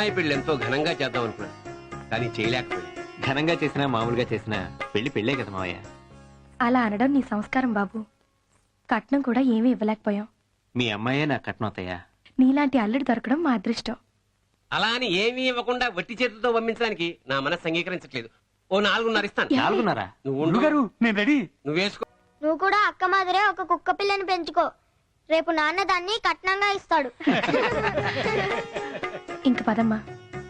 అమ్మాయి పెళ్ళి ఎంతో ఘనంగా చేద్దాం అనుకున్నాను. కానీ చేయలేకపోయాను. ఘనంగా చేసినా మామూలుగా చేసినా పెళ్ళి పెళ్ళే కదా మావయ్య. అలా అనడం నీ సంస్కారం బాబు. కట్నం కూడా ఏమీ ఇవ్వలేకపోయాం. మీ అమ్మాయే నా కట్నం అవుతాయా నీలాంటి అల్లుడు దొరకడం మా అదృష్టం. అలా అని ఏమీ ఇవ్వకుండా వట్టి చేతులతో పంపించడానికి నా మనసు అంగీకరించట్లేదు. ఓ నాలుగున్నర ఇస్తాను. నాలుగున్నారా? నువ్వు ఉండు. గారు నేను రెడీ. నువ్వు వేసుకో. నువ్వు కూడా అక్క మాదిరే ఒక కుక్క పిల్లని పెంచుకో. రేపు నాన్న దాన్ని కట్నంగా ఇస్తాడు. ఇంక పదమ్మా.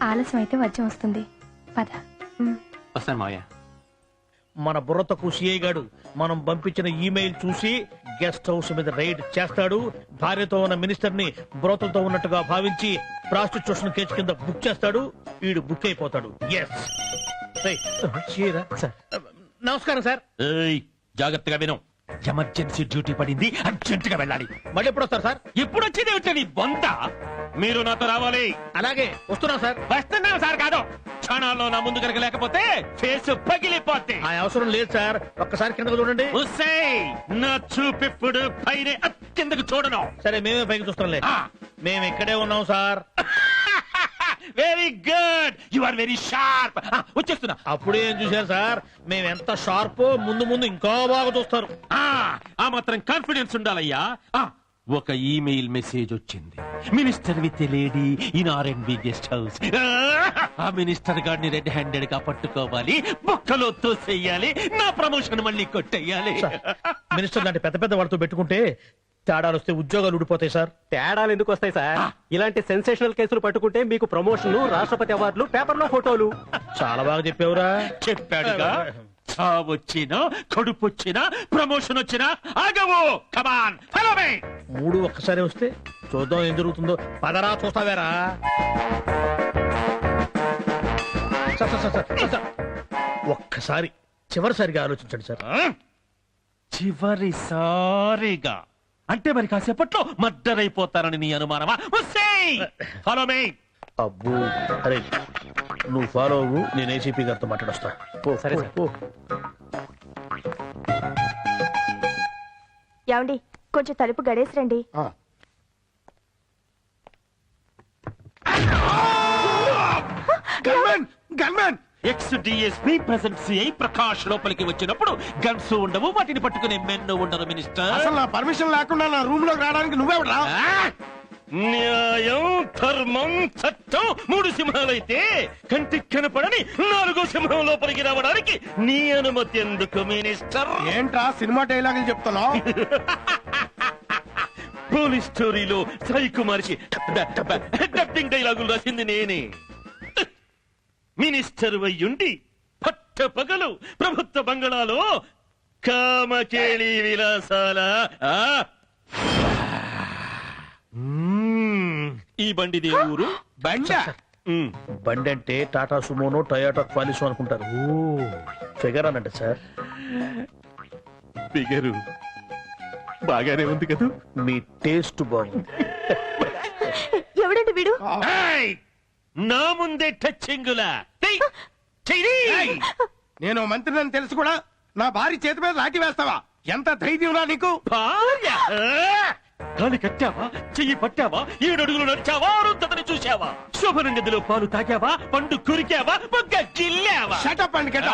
ఆలస్యం అయితే వజ్యం వస్తుంది. పద. ఉమ్. వస్తాను మావయ్య. మన బుర్రతకు సిఐ గాడు మనం పంపించిన ఈమెయిల్ చూసి గెస్ట్ హౌస్ మీద రైడ్ చేస్తాడు. భార్యతో ఉన్న మినిస్టర్ని బ్రోతలతో ఉన్నట్టుగా భావించి ప్రాస్టిట్యూషన్ కేసు కింద బుక్ చేస్తాడు. వీడు బుక్ అయిపోతాడు. ఎస్ నమస్కారం సార్. ఏయ్ జాగ్రత్తగా విను. ఎమర్జెన్సీ డ్యూటీ పడింది అర్జెంట్గా వెళ్ళాలి. మళ్ళీ ఎప్పుడు వస్తారు సార్? ఎప్పుడు వచ్చేది? వచ్చేది బొంత? మీరు నాతో రావాలి. అలాగే వస్తున్నాం సార్. వస్తున్నాం సార్ కాదు. క్షణాల్లో నా ముందు కనుక లేకపోతే ఫేస్ పగిలిపోతే ఆ అవసరం లేదు సార్. ఒక్కసారి కిందకు చూడండి. ఉస్సేయ్, నా చూపిప్పుడు పైన కిందకు చూడను. సరే మేమే పైకి చూస్తాంలే. ఆ. మేము ఇక్కడే ఉన్నాం sir. Very good you are very sharp వచ్చేస్తున్నా. అప్పుడే ఏం చూశారు సార్? మేము ఎంత షార్పో ముందు ముందు ఇంకా బాగా చూస్తారు. ఆ ఆ మాత్రం కాన్ఫిడెన్స్ ఉండాలయ్యా. ఆ, ఒక ఈమెయిల్ మెసేజ్ వచ్చింది. Minister with lady in R and B guest house. ఆ మినిస్టర్ గారిని రెడ్ హ్యాండెడ్గా పట్టుకోవాలి. బొక్కలో తోసేయాలి. నా ప్రమోషన్ మళ్ళీ కొట్టేయాలి. సార్, మినిస్టర్ లాంటి పెద్ద పెద్ద వాళ్ళతో పెట్టుకుంటే తేడాలు వస్తే ఉద్యోగాలు ఊడిపోతాయి సార్. తేడాలు ఎందుకు వస్తాయి సార్? ఇలాంటి సెన్సేషనల్ కేసులు పట్టుకుంటే మీకు ప్రమోషన్ రాష్ట్రపతి అవార్డులు పేపర్లో ఫోటోలు. చాలా బాగా చెప్పావురా. చెప్పాడుగా. చావొచ్చినా కడుపు వచ్చినా ప్రమోషన్ వచ్చినా ఆగవు! కమాన్ ఫాలో మీ మూడు ఒక్కసారి వస్తే చూద్దాం ఏం జరుగుతుందో. పదరా చూస్తావేరా? Sir, sir, sir, sir, sir. ఒక్కసారి చివరిసారిగా ఆలోచించండి సార్. చివరిసారిగా. అంటే మరి కాసేపట్లో మద్దరైపోతారని నీ అనుమానమా? ఫాలో మీ అబ్బో అరే నువ్వు ఫాలో అవ్వు నేను ఏసీపీ గారితో మాట్లాడొస్తా పో, సరే, పో, సార్. పో. ఏమండి కొంచెం తలుపు గడేసి రండి gunmen gunmen ex DSP present CI Prakash లోపలికి వచ్చినప్పుడు గన్స్ ఉండవు వాటిని పట్టుకునే మెన్ను ఉండరు మినిస్టర్ అసలు నా పర్మిషన్ లేకుండా నా రూమ్లోకి రావడానికి నువ్వెవడా ఆ! న్యాయం ధర్మం చట్టం మూడు సింహాలైతే కంటికి కనపడని నాలుగో సింహం లోపలికి రావడానికి నీ అనుమతి ఎందుకు మినిస్టర్? ఏంట్రా సినిమా డైలాగులు చెప్తున్నావు? పోలీస్ స్టోరీలో సాయి కుమార్కి డబ్బింగ్ డైలాగులు రాసింది నేనే. మినిస్టర్ వయ్యుండి పట్ట పగలు ప్రభుత్వ బంగళాలో కామకేళి విలాసాల. ఈ బండిదే ఊరు? బండ. బండి అంటే టాటా సుమోనో టయోటా క్వాలిసో అనుకుంటారు. ఫిగర్ అనండి సార్. ఫిగరు. బాగానే ఉంది కదా? మీ టేస్ట్ బాగుంది. ఎవడండి వీడు! నా ముందే టచ్చింగులా! నేను మంత్రిని తెలుసు కూడా నా భార్య చేతి మీద లాఠీ వేస్తావా? ఎంత ధైర్యంరా నీకు? భార్య? కాలు కట్టావా? చెయ్యి పట్టావా? ఏడు అడుగులు నడిచావా? అరుంధతని చూశావా? శోభన గదిలో పాలు తాగావా? పండు కురికావా? బొగ్గ గిల్లావా? Shut up and get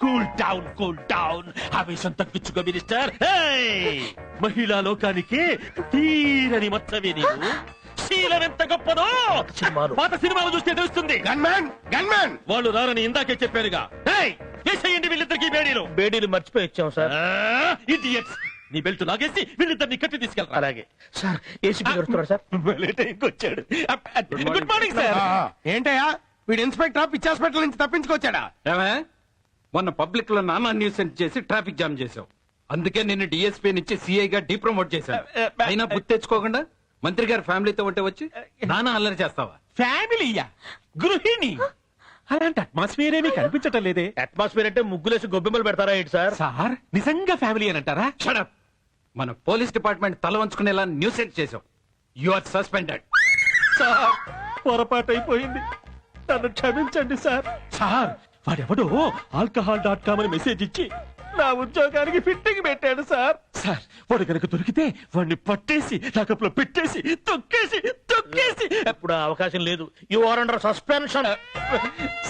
cool down cool down ఆవేశం తగ్గించుకో మినిస్టర్! మహిళా లోకానికి తీరని మచ్చవే నీవు. శీలం ఎంత గొప్పదో. పాత సినిమాలు. చూస్తే తెలుస్తుంది. గన్మ్యాన్ గన్మ్యాన్ వాళ్ళు రారని ఇందాకే చెప్పారుగా ఏయ్! వేసేయండి వీళ్ళిద్దరికి బేడీలు. బేడీలు మర్చిపోయి వచ్చాం సార్. ఇడియట్స్ నీ బెల్ట్ లాగేసి వీళ్ళిద్దరిని కట్టి తీసుకెళ్తా అలాగే. సార్ ఏసీపీ గారు వస్తున్నారు సార్. వచ్చాడు. గుడ్ మార్నింగ్ సార్ ఏంటయ్యా? వీడు ఇన్స్పెక్టర్? పిచ్చి హాస్పిటల్ నుంచి తప్పించుకొచ్చాడా? ఏమే? మొన్న పబ్లిక్లో నానా న్యూసెన్స్ చేసి ట్రాఫిక్ జామ్ చేసావు అందుకే నిన్ను డిఎస్పీ నుంచి సిఐ గా డిప్రమోట్ చేశాను. అయినా బుద్ధి తెచ్చుకోకుండా మంత్రి గారి ఫ్యామిలీతో ఉంటే వచ్చి నానా అల్లరి చేస్తావా? ఫ్యామిలీయా? గృహిణి? అలాంటి అట్మాస్ఫియర్ ఏమీ కనిపించటం లేదే. అట్మాస్ఫియర్ అంటే ముగ్గులేసి గొబ్బెమ్మలు పెడతారా ఏంటి సార్? సార్ నిజంగా ఫ్యామిలీ అని అంటారా? షడప్ మన పోలీస్ డిపార్ట్మెంట్ తల వంచుకునేలా న్యూసెన్స్ చేసావు యు ఆర్ సస్పెండెడ్ సార్ పొరపాటు అయిపోయింది నన్ను క్షమించండి సార్. సార్ వాడెవడో ఆల్కహాల్ డాట్ కామ్ అని మెసేజ్ ఇచ్చి నా ఉద్యోగానికి ఫిట్టింగ్ పెట్టాడు సార్. సార్ వాడు కనుక దొరికితే వాడిని పట్టేసి లాకప్లో పెట్టేసి తొక్కేసి తొక్కేసి. ఇప్పుడు ఆ అవకాశం లేదు. You are under suspension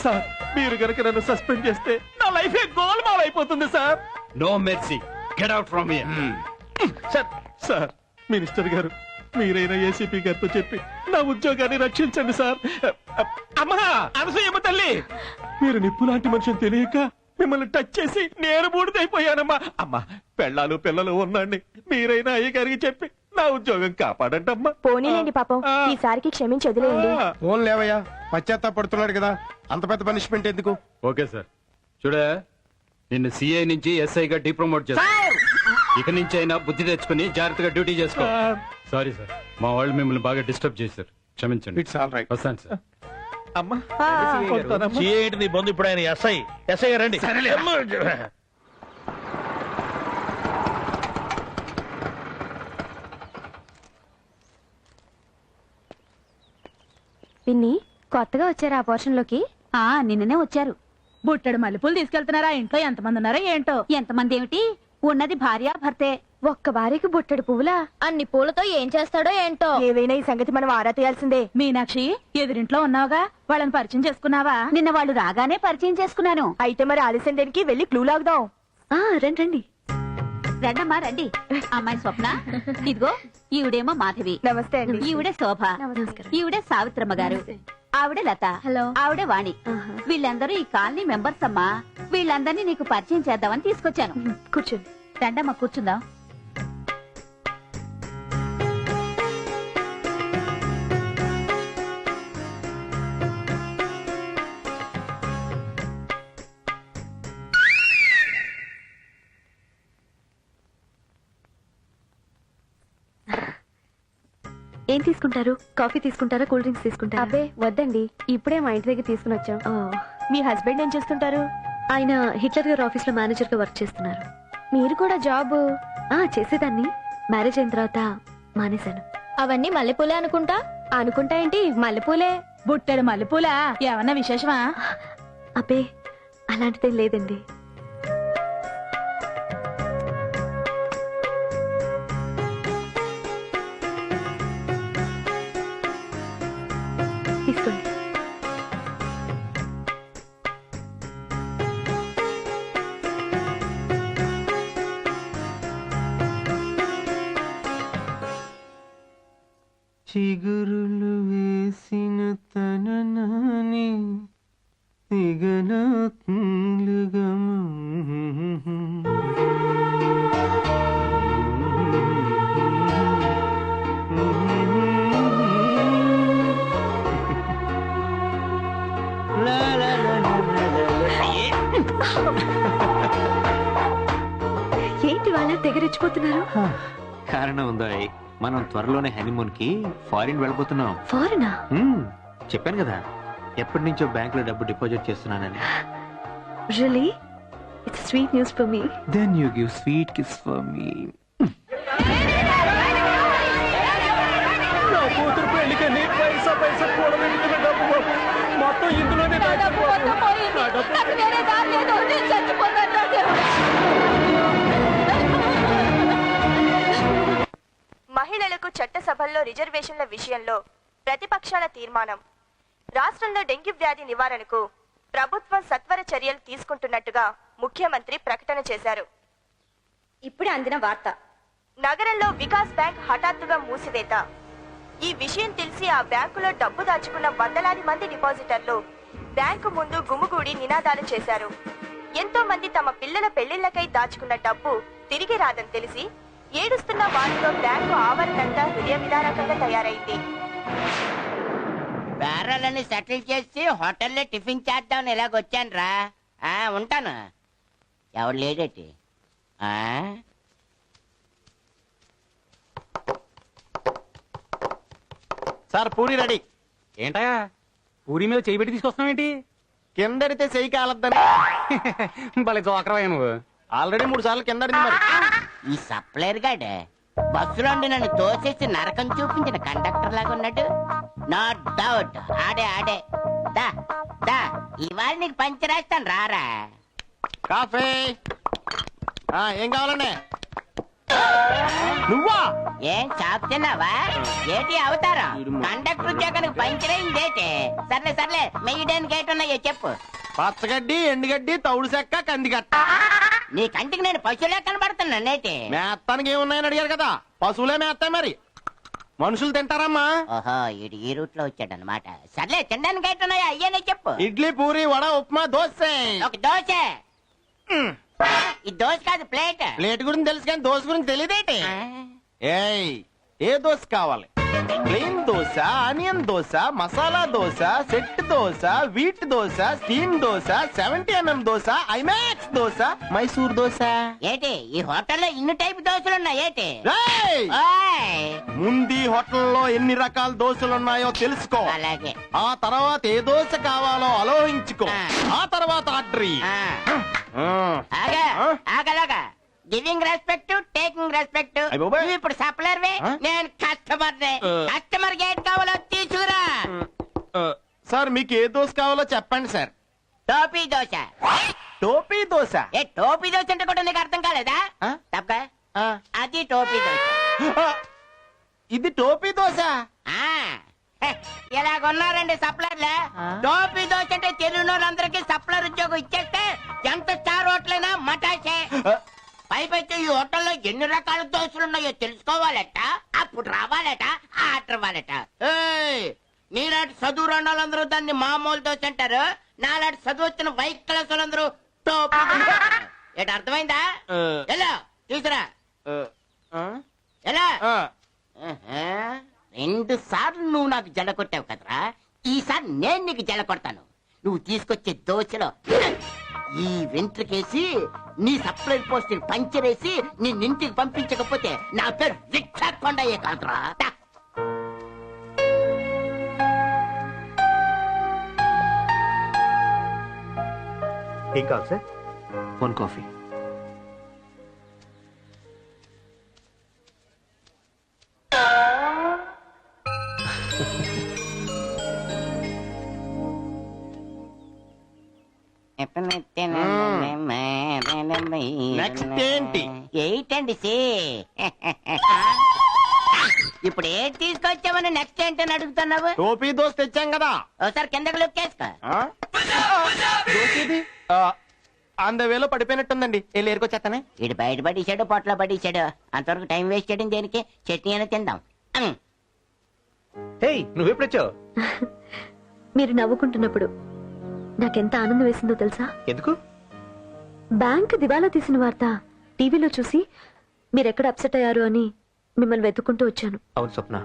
sir మీరు కనుక నన్ను సస్పెండ్ చేస్తే నా లైఫ్ గోల్మాల్ అయిపోతుంది sir. No mercy get out from here sir sir minister గారు మీరైనా ఏసీపీ గారితో చెప్పి నా ఉద్యోగాన్ని రక్షించండి సార్. అమ్మా అనసూయమ్మ తల్లి మీరు నిప్పు లాంటి మనిషిని తెలియక మిమ్మల్ని టచ్ చేసి నేను బూడిదైపోయానమ్మా. అమ్మా పెళ్ళాలు పిల్లలు ఉన్నాండి. మీరైనా అయ్య గారికి చెప్పి నా ఉద్యోగం కాపాడంటమ్మా. పోనీలేండి పాపం. ఈసారికి క్షమించి వదిలేయండి. ఆ. ఫోన్ లేవయ్యా. పశ్చాత్తాపడుతున్నాడు కదా. అంత పెద్ద పనిష్మెంట్ ఎందుకు? Okay sir. చూడే నిన్ను సిఐ నుంచి ఎస్ఐగా డిప్రమోట్ చేస్తా. ఇక నుంచి అయినా బుద్ధి తెచ్చుకుని జాగ్రత్తగా డ్యూటీ చేసుకో. సార్. సారీ మా వాళ్ళు మిమ్మల్ని బాగా డిస్టర్బ్ చేశారు. క్షమించండి. ఇట్స్ ఆల్ రైట్ వస్తాను సార్ అమ్మా. వస్తానమ్మా. నీ బంధు ఇప్పుడు ఆయన ఎస్ఐ ఎస్ఐ రండి. పిన్ని కొత్తగా వచ్చారా ఆ పోర్షన్లోకి? ఆ నిన్ననే వచ్చారు. బుట్టడు మల్లెపూలు తీసుకెళ్తున్నారా? ఇంట్లో ఎంతమంది ఉన్నారో ఏంటో? ఎంతమంది ఏమిటి? ఉన్నది భార్య భర్తే ఒక్క భార్యకి బుట్టడు పువ్వులా? అన్ని పూలతో ఏం చేస్తాడో ఏంటో? ఏవైనా ఈ సంగతి మనం ఆరా తీయాల్సిందే. మీనాక్షి ఎదురింట్లో ఉన్నావుగా? వాళ్ళని పరిచయం చేసుకున్నావా? నిన్న వాళ్ళు రాగానే పరిచయం చేసుకున్నాను. అయితే మరి ఆలస్యం దేనికి వెళ్ళి క్లూ లాగుదాం. ఆ రండి రండి. రండమ్మా రండి. అమ్మాయి స్వప్న. ఇదిగో ఈవిడేమో మాధవి. నమస్తే అండి. ఈవిడే శోభ. నమస్కారం. ఈవిడే సావిత్రమ్మ గారు. ఆవిడ లత. హలో. ఆవిడ వాణి. వీళ్ళందరూ ఈ కాలనీ మెంబర్స్ అమ్మా. వీళ్ళందరినీ నీకు పరిచయం చేద్దామని తీసుకొచ్చాను. కూర్చోండి. రండమ్మా కూర్చుందాం. తీసుకుంటారు? కాఫీ తీసుకుంటారా? కూల్ డ్రింక్స్ తీసుకుంటారా? అబ్బే వద్దండి. ఇప్పుడే మా ఇంటి దగ్గర తీసుకుని వచ్చాం. మీ హస్బెండ్ ఏం చేస్తుంటారు? ఆయన హిట్లర్ గారి ఆఫీస్లో మేనేజర్గా వర్క్ చేస్తున్నారు. మీరు కూడా జాబ్? ఆ చేసేదాన్ని. మ్యారేజ్ అయిన తర్వాత మానేశాను. అవన్నీ మల్లెపూలే అనుకుంటా? అనుకుంటా ఏంటి? మల్లెపూలే. బుట్టడు మల్లెపూలా? ఏమన్నా విశేషమా? అబ్బే అలాంటిదేం లేదండి. తీసుకోండి చిగురులు వాళ్ళ తెగరెచ్చిపోతున్నారు కారణం ఉందా మనం త్వరలోనే హనీమూన్కి ఫారిన్ వెళ్ళిపోతున్నాం ఫారెనా. చెప్పాను కదా ఎప్పటి నుంచో బ్యాంక్లో డబ్బు డిపాజిట్ చేస్తున్నానని. Really it's sweet news for me then you give sweet kiss for me నా కూతురు పెళ్ళికని పైసా పైసా డబ్బు బాబు. మొత్తం ఇందులోనే మహిళలకు చట్టసభల్లో రిజర్వేషన్ల విషయంలో ప్రతిపక్షాల తీర్మానం. రాష్ట్రంలో డెంగ్యూ వ్యాధి నివారణకు ప్రభుత్వం సత్వర చర్యలు తీసుకుంటున్నట్టుగా ముఖ్యమంత్రి ప్రకటన చేశారు. ఇప్పుడే అందిన వార్త. నగరంలో వికాస్ బ్యాంక్ హఠాత్తుగా మూసివేత. ఈ విషయం తెలిసి ఆ బ్యాంకులో డబ్బు దాచుకున్న వందలాది మంది డిపాజిటర్లు బ్యాంకు ముందు గుమిగూడి నినాదాలు చేశారు. ఎంతో మంది తమ పిల్లల పెళ్ళిళ్ళకై దాచుకున్న డబ్బు తిరిగి రాదని తెలిసి ఏడుస్తున్న వారిలో బ్యాంకు ఆవరణంతా హృదయ విదారకంగా తయారైంది. బేరాలని సెటిల్ చేసి హోటల్లో టిఫిన్ చేద్దామని ఇలాగొచ్చాను రా ఆ, ఉంటాను. ఎవడు లేడేటి? ఆ? Sir puri ready. ఏంటా పూరి మీద చేయి పెట్టి తీసుకొస్తున్నావు ఏంటి కిందడితే చెయ్యి కాలద్దని. భలే జోకరవయ్య నువ్వు. ఆల్రెడీ మూడు సార్లు కిందడింది మరి. ఈ సప్లైర్ గాడే. బస్సులోండి నన్ను తోసేసి నరకం చూపించిన కండక్టర్ లాగా ఉన్నాడు. No doubt. ఆడే ఆడే. దా దా. ఇవాళ నీకు పంచి రాస్తాను రారా. కాఫీ. ఏం కావాలండి? నువ్వా? ఏం తిన్నావా ఏటి అవతారం? కండక్టర్ ఉద్యోగానికి పంచరైందేటి సర్లే సర్లే మెయ్యడానికి ఏటున్నాయో చెప్పు. పచ్చగడ్డి ఎండుగడ్డి తౌడు చెక్క కందిగట్ట. నీ కంటికి నేను పశువులే కనబడుతున్నా నేటి. మేత్తానికి ఏమున్నాయని అడిగారు కదా? పశువులే మేస్తాయి మరి. మనుషులు తింటారమ్మా. ఓహో ఇడు ఈ రూట్లో వచ్చాడు అనమాట సర్లే తినడానికి ఏటున్నాయో అయ్యనే చెప్పు. ఇడ్లీ పూరి వడ ఉప్మా దోశ. ఒక దోశ. ఈ దోశ కాదు ప్లేట్. ప్లేట్ గురించి తెలుసు కానీ దోశ గురించి తెలియదేటి ఏయ్ ఏ దోశ కావాలి? Plain dosa onion dosa masala dosa set dosa wheat dosa steam dosa seventy MM dosa IMAX dosa Mysore dosa ఏటి ఈ హోటల్లో ఇన్ని టైప్ దోశలు ఉన్నాయి ఏటి రేయ్! ఓయ్! ముందు హోటల్లో ఎన్ని రకాల దోశలు ఉన్నాయో తెలుసుకో అలాగే ఆ తర్వాత ఏ దోశ కావాలో ఆలోచించుకో ఆ తర్వాత ఆర్డర్ ఇయ్యి. ఆ, ఆ. ఆగా ఆ? ఆగలాగా గివింగ్ రెస్పెక్ట్ టేకింగ్ రెస్పెక్ట్ అయ్ బాబోయ్. నువ్వు ఇప్పుడు సప్లర్ వే ఆ? నేను కస్టమర్ ఆ. కస్టమర్ గేట్ కావాలో తీసుకురా. సార్ మీకు ఏ దోశ కావాలో చెప్పండి సార్. టోపీ దోశ. టోపీ దోశ? ఏ టోపీ దోశ అంటే కూడా నీకు అర్థం కాలేదా? ఆ? తప్పక. ఆ. అది టోపీ దోశ. ఆ, ఇది టోపీ దోశ? ఆ, హె, ఇలాగున్నారండి సప్లర్లే? టోపీ దోశ అంటే వాళ్ళందరికీ సప్లర్ ఉద్యోగం ఇచ్చేస్తే ఎంత స్టార్ హోటలైనా మటాసే ఆ, పైపైతే ఈ హోటల్లో ఎన్ని రకాల దోశలు ఉన్నాయో తెలుసుకోవాలట? అప్పుడు రావాలట ఆర్డర్ ఇవ్వాలట. ఏయ్, నీలాంటి చదువు రెండాలందరూ దాన్ని మామూలు దోశ అంటారు. నాలాంటి చదువు వచ్చిన వైట్ క్లాస్ వాళ్ళందరూ టోపీ. ఏంటి అర్థమైందా? ఎలా? తీసురా ఎలా. రెండు సార్లు నువ్వు నాకు జల కొట్టావు కదరా. ఈసారి నేను నీకు జల కొడతాను. నువ్వు తీసుకొచ్చే దోశలో ఈ వెంట్రుకేసి నీ సప్లై పోస్ట్ పంచరేసి నీ ఇంటికి పంపించకపోతే నా పేరు రిక్షా కొండయ్యే కాదురా. ఏం కావాలి సార్? One coffee. ఇప్పుడు ఏం తీసుకొచ్చామని నెక్స్ట్ ఏంటని అడుగుతున్నావు? టోపీ దోశ తెచ్చాం కదా. ఒకసారి కిందకి లుక్ వేలో పడిపోయినట్టుందండి. వెళ్ళి ఏరుకొచ్చేస్తానే ఇటు బయట పడేసాడు పొట్లో పడేసాడు అంతవరకు టైం వేస్ట్ చేయడం దేనికి? చట్నీ అయినా తిందాం. ఉమ్. హే నువ్వెప్పుడు వచ్చావు మీరు నవ్వుకుంటున్నప్పుడు నాకెంత ఆనందం వేసిందో తెలుసా? ఎందుకు? బ్యాంక్ దివాలా తీసిన వార్త టీవీలో చూసి మీరెక్కడ అప్సెట్ అయ్యారు అని మిమ్మల్ని వెతుక్కుంటూ వచ్చాను. అవును స్వప్న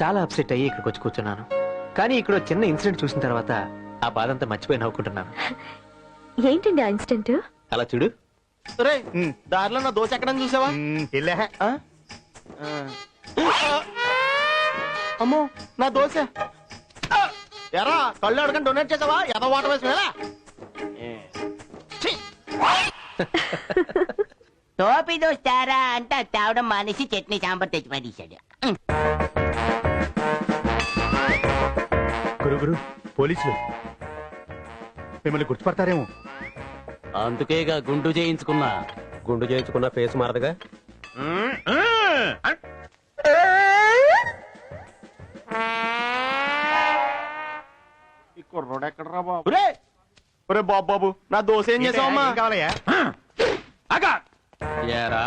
చాలా అప్సెట్ అయ్యి ఇక్కడికి వచ్చి కూర్చున్నాను. కానీ ఇక్కడ చిన్న ఇన్సిడెంట్ చూసిన తర్వాత ఆ బాధ అంతా మర్చిపోయి నవ్వుకుంటున్నాను. ఏంటండి ఆ ఇన్సిడెంట్? అలా చూడు. రే దారిలో నా దోశ ఎక్కడ చూసావా. అమ్మో నా దోశ! ఎరా కళ్ళు అడగని డొనేట్ చేసావా? ఎద వాటర్ వేసి వెళ్ళా టోపీ దోశ తేరా అంటే అది తేవడం మానేసి చట్నీ సాంబార్ తెచ్చి పడేసాడు ఉమ్. గురు గురు పోలీసులు. మిమ్మల్ని గుర్తుపడతారేమో. అందుకేగా గుండు చేయించుకున్నా. గుండు చేయించుకున్న ఫేస్ మారదుగా? ఈ కుర్రోడు ఎక్కడరా బాబు? రే ఒరే బాబు బాబు నా దోశ ఏం చేసావమ్మా? కావాలయ్యా? అగా ఏరా?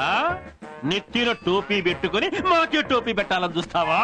నెత్తిన టోపీ పెట్టుకుని మాకే టోపీ పెట్టాలని చూస్తావా?